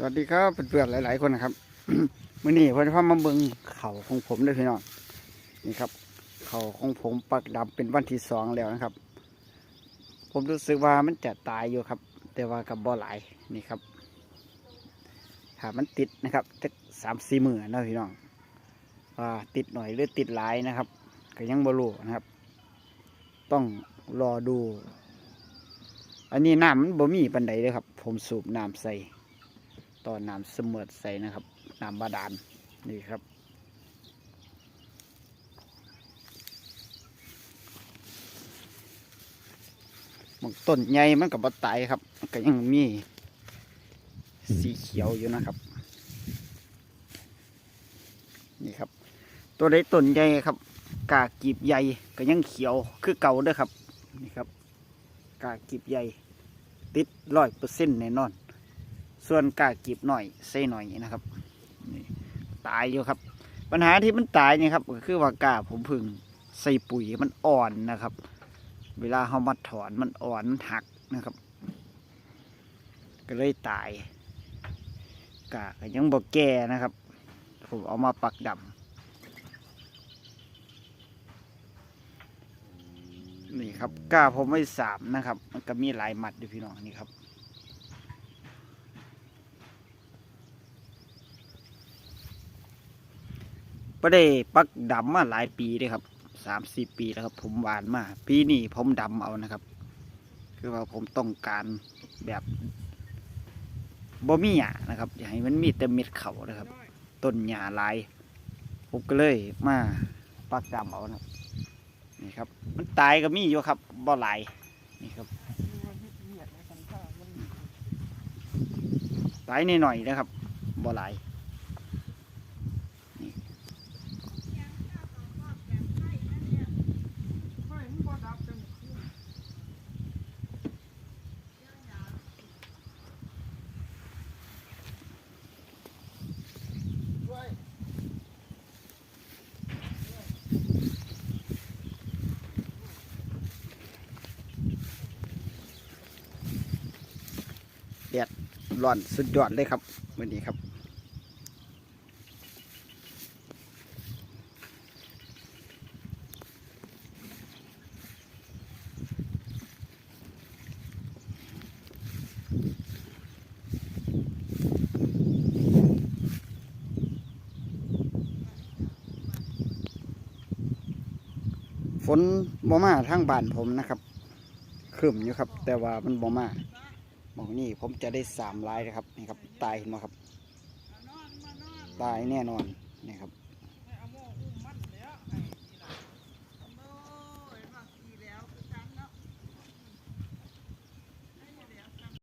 สวัสดีครับเพื่อนๆหลาย ๆคนนะครับมื่อนี้ผมจะพามาเบิ่งเขาของผมด้วยพี่น้องนี่ครับ เขาของผมปักดำเป็นวันที่สองแล้วนะครับ ผมรู้สึกว่ามันจะตายอยู่ครับ แต่ว่ากับบ่หลายนี่ครับถ้ามันติดนะครับจะสามสี่หมือนะพี่น้องว่าติดหน่อยหรือติดหลายนะครับก็ยังบ่รู้นะครับ ต้องรอดู อันนี้น้ำมันบ่มีปันใดเลยครับ ผมสูบน้ำใส่ ตอน้ำเสมอใส่นะครับน้ำบาดาลนี่ครับ บางต้นใหญ่มันกับบัตายครับก็ยังมีสีเขียวอยู่นะครับ นี่ครับ ตัวใดต้นใหญ่ครับ กากีบใหญ่ก็ยังเขียวคือเก่าเด้อครับ นี่ครับ กากีบใหญ่ติดร้อยเปอร์เซ็นต์แน่นอน ส่วนกากีบหน่อยใส่หน่อยนะครับนี่ตายอยู่ครับ ปัญหาที่มันตายเนี่ยครับก็คือว่ากาผมพึ่งใส่ปุ๋ยมันอ่อนนะครับ เวลาเขามาถอนมันอ่อนมันหักนะครับ ก็เลยตายกาก็ยังบอกแก่นะครับ ผมเอามาปักดำนี่ครับกาผมไม่สามนะครับ มันก็มีหลายหมัดด้วยพี่น้องนี่ครับ ไม่ได้ปักดำมาหลายปีเลยครับสามสี่ปีแล้วครับ ผมหวานมาปีนี้ผมดำเอานะครับ คือว่าผมต้องการแบบบ่มีหญ้านะครับ อยากให้มันมีแต่เม็ดเขานะครับ ต้นหญ้าลาย ผมก็เลยมาปักดำเอานะครับนี่ครับ มันตายก็มีอยู่ครับบ่หลายนี่ครับตายหน่อยๆนะครับบ่หลาย แดดร้อนสุดยอดเลยครับวันนี้ครับฝนบ่มาทางบ้านผมนะครับครึมอยู่ครับ แต่ว่ามันบ่มา มองนี่ผมจะได้สามลายนะครับนี่ครับตายเห็นไหมครับ ตายแน่นอนนี่ครับ